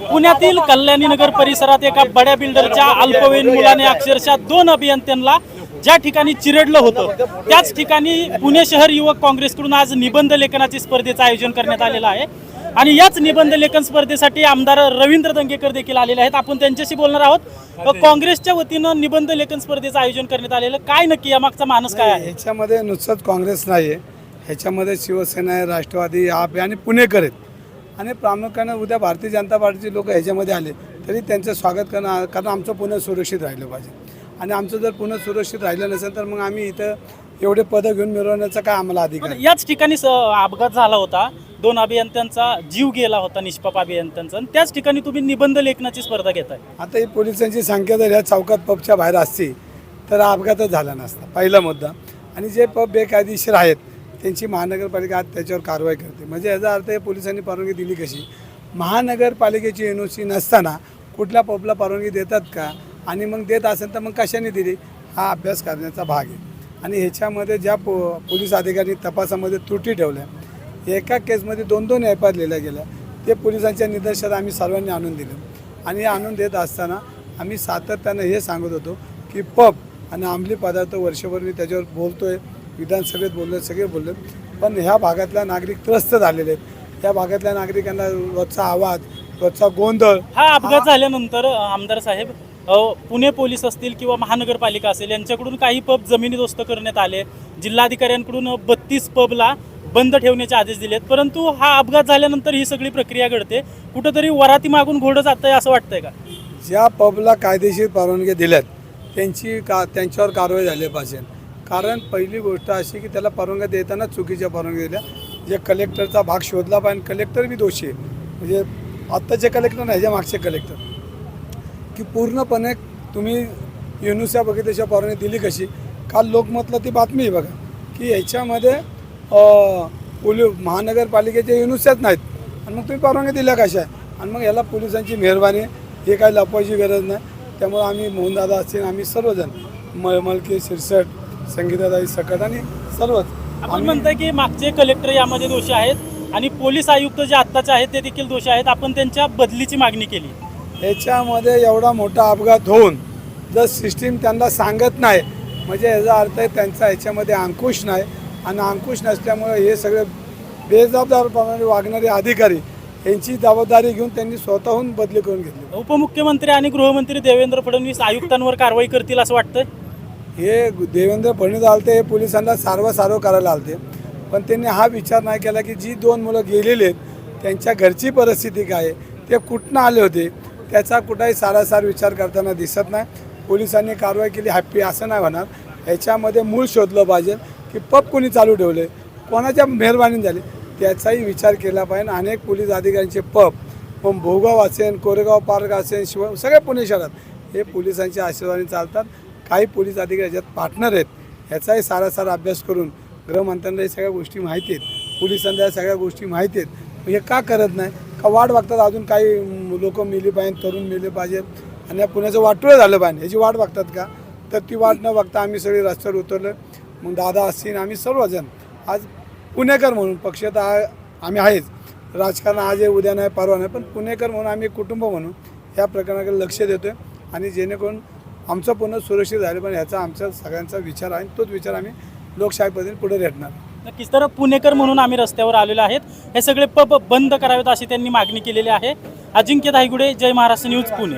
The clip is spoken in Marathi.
पुण्यातील कल्याणी नगर परिसरात एका बड्या बिल्डरच्या अल्पवयीन मुलाने अक्षरशः दोन अभियंत्यांना ज्या ठिकाणी चिरडलं होतं त्याच ठिकाणी पुणे शहर युवक काँग्रेसकडून आज निबंध लेखनाची स्पर्धेचं आयोजन करण्यात आलेलं आहे. आणि याच निबंध लेखन स्पर्धेसाठी आमदार रवींद्र दंगेकर देखील आलेले आहेत. आपण त्यांच्याशी बोलणार आहोत. काँग्रेसच्या वतीनं निबंध लेखन स्पर्धेचं आयोजन करण्यात आलेलं. काय नक्की यामागचा मानस काय आहे? ह्याच्यामध्ये नुसतंच काँग्रेस नाही आहे ह्याच्यामध्ये शिवसेना आहे राष्ट्रवादी आप आणि पुणेकर आहेत. आणि प्रामुख्याने उद्या भारतीय जनता पार्टीचे लोक ह्याच्यामध्ये आले तरी त्यांचं स्वागत करणं कारण आमचं पुणे सुरक्षित राहिलं पाहिजे. आणि आमचं जर पुणे सुरक्षित राहिलं नसेल तर मग आम्ही इथं एवढे पदं घेऊन मिळवण्याचा काय आम्हाला अधिकार आहे? याच ठिकाणी अपघात झाला होता. दोन अभियंत्यांचा जीव गेला होता निष्पाप अभियंत्यांचा. आणि त्याच ठिकाणी तुम्ही निबंध लेखनाची स्पर्धा घेताय. आता ही पोलिसांची संख्या जर ह्या चौकात पबच्या बाहेर असती तर अपघातच झाला नसता. पहिला मुद्दा. आणि जे पब बेकायदेशीर आहेत त्यांची महानगरपालिका आज त्याच्यावर कारवाई करते. म्हणजे याचा अर्थ हे पोलिसांनी परवानगी दिली कशी? महानगरपालिकेची एन ओ सी नसताना कुठल्या पबला परवानगी देतात का? आणि मग देत असेल तर मग कशाने दिली? हा अभ्यास करण्याचा भाग आहे. आणि ह्याच्यामध्ये ज्या पो पोलीस अधिकारी तपासामध्ये त्रुटी ठेवल्या एका केसमध्ये दोन दोन एफआर लिहिल्या गेल्या ते पोलिसांच्या निदर्शनात आम्ही सर्वांनी आणून दिलं. आणि हे आणून देत असताना आम्ही सातत्यानं हे सांगत होतो की पब आणि अंमली पदार्थ वर्षभर मी त्याच्यावर बोलतो आहे विधानसभेत बोललो सगळे बोलले. पण ह्या भागातल्या नागरिक त्रस्त झालेले आहेत. या भागातल्या नागरिकांना रोजचा आवाज रोजचा गोंधळ हा अपघात झाल्यानंतर आमदार साहेब पुणे पोलीस असतील किंवा महानगरपालिका असेल यांच्याकडून काही पब जमिनीदोस्त करण्यात आले. जिल्हाधिकाऱ्यांकडून बत्तीस पबला बंद ठेवण्याचे आदेश दिलेत. परंतु हा अपघात झाल्यानंतर ही सगळी प्रक्रिया घडते. कुठंतरी वराती मागून घोडं जातंय असं वाटतंय का? ज्या पबला कायदेशीर परवानगी दिल्यात त्यांची का त्यांच्यावर कारवाई झाली पाहिजे. कारण पहिली गोष्ट अशी की त्याला परवानग्या देताना चुकीच्या परवानगी दिल्या. जे कलेक्टरचा भाग शोधला पाहिजे कलेक्टर बी दोषी आहे. म्हणजे आत्ताचे कलेक्टर नाही ह्याच्या मागचे कलेक्टर की पूर्णपणे तुम्ही युनुसा बघितल्याशिवाय परवानगी दिली कशी? काल लोकमतला ती बातमी आहे बघा की ह्याच्यामध्ये पोलि महानगरपालिकेचे युनुसाच नाहीत. आणि मग तुम्ही परवानगी दिल्या कशा? आणि मग याला पोलिसांची मेहरबानी हे काही लपवायची गरज नाही. त्यामुळे आम्ही मोहनदादा असतील आम्ही सर्वजण मळमळके शिरसट संगीताताई सकट आणि सर्वच. आपण म्हणताय की मागचे कलेक्टर यामध्ये दोषी आहेत आणि पोलीस आयुक्त जे आत्ताचे आहेत ते देखील दोषी आहेत. आपण त्यांच्या बदलीची मागणी केली. ह्याच्यामध्ये एवढा मोठा अपघात होऊन जर सिस्टीम त्यांना सांगत नाही म्हणजे याचा अर्थ आहे त्यांचा ह्याच्यामध्ये अंकुश नाही. आणि अंकुश नसल्यामुळे हे सगळे बेजबाबदारपणाने वागणारे अधिकारी यांची जबाबदारी घेऊन त्यांनी स्वतःहून बदली करून घेतली. उपमुख्यमंत्री आणि गृहमंत्री देवेंद्र फडणवीस आयुक्तांवर कारवाई करतील असं वाटतंय? हे देवेंद्र फडणवीस आलते हे पोलिसांना सारवासारव करायला आलते. पण त्यांनी हा विचार नाही केला की जी दोन मुलं गेलेली आहेत त्यांच्या घरची परिस्थिती काय आहे ते कुठनं आले होते त्याचा कुठाही सारासार विचार करताना दिसत नाही. पोलिसांनी कारवाई केली हॅप्पी असं नाही होणार. ह्याच्यामध्ये मूळ शोधलं पाहिजे की पब कोणी चालू ठेवले कोणाच्या मेहरबानी झाली त्याचाही विचार केला पाहिजे. अनेक पोलीस अधिकाऱ्यांचे पब मग भोगाव असेल कोरेगाव पार्क असेल शिव सगळे पुणे शहरात हे पोलिसांच्या आशीर्वादाने चालतात. काही पोलीस अधिकारी याच्यात पार्टनर आहेत ह्याचाही सारासार अभ्यास करून गृहमंत्र्यांना या सगळ्या गोष्टी माहिती आहेत पोलिसांना या सगळ्या गोष्टी माहिती आहेत. हे का करत नाही? का वाट बघतात अजून काही लोक मिली पाहिजे तरुण मिले पाहिजेत आणि या पुण्याचं वाटोळं झालं पाहिजे ह्याची वाट बघतात का? तर ती वाट न बघता आम्ही सगळे रस्त्यावर उतरलो. मग दादा असतील आम्ही सर्वजण आज पुणेकर म्हणून पक्ष तर आम्ही आहेच. राजकारण आज आहे उद्या नाही परवा नाही पण पुणेकर म्हणून आम्ही कुटुंब म्हणून या प्रकरणाकडे लक्ष देतो आहे आणि जेणेकरून आमचं पूर्ण सुरक्षित झालं पण ह्याचा आमचा सगळ्यांचा विचार आहे आणि तोच विचार आम्ही लोकशाही पद्धतीने पुढे रेटणार. नक्कीच तर पुणेकर म्हणून आम्ही रस्त्यावर आलेलो आहेत हे सगळे पब बंद करावेत अशी त्यांनी मागणी केलेली आहे. अजिंक्य धायगुडे जय महाराष्ट्र न्यूज पुणे.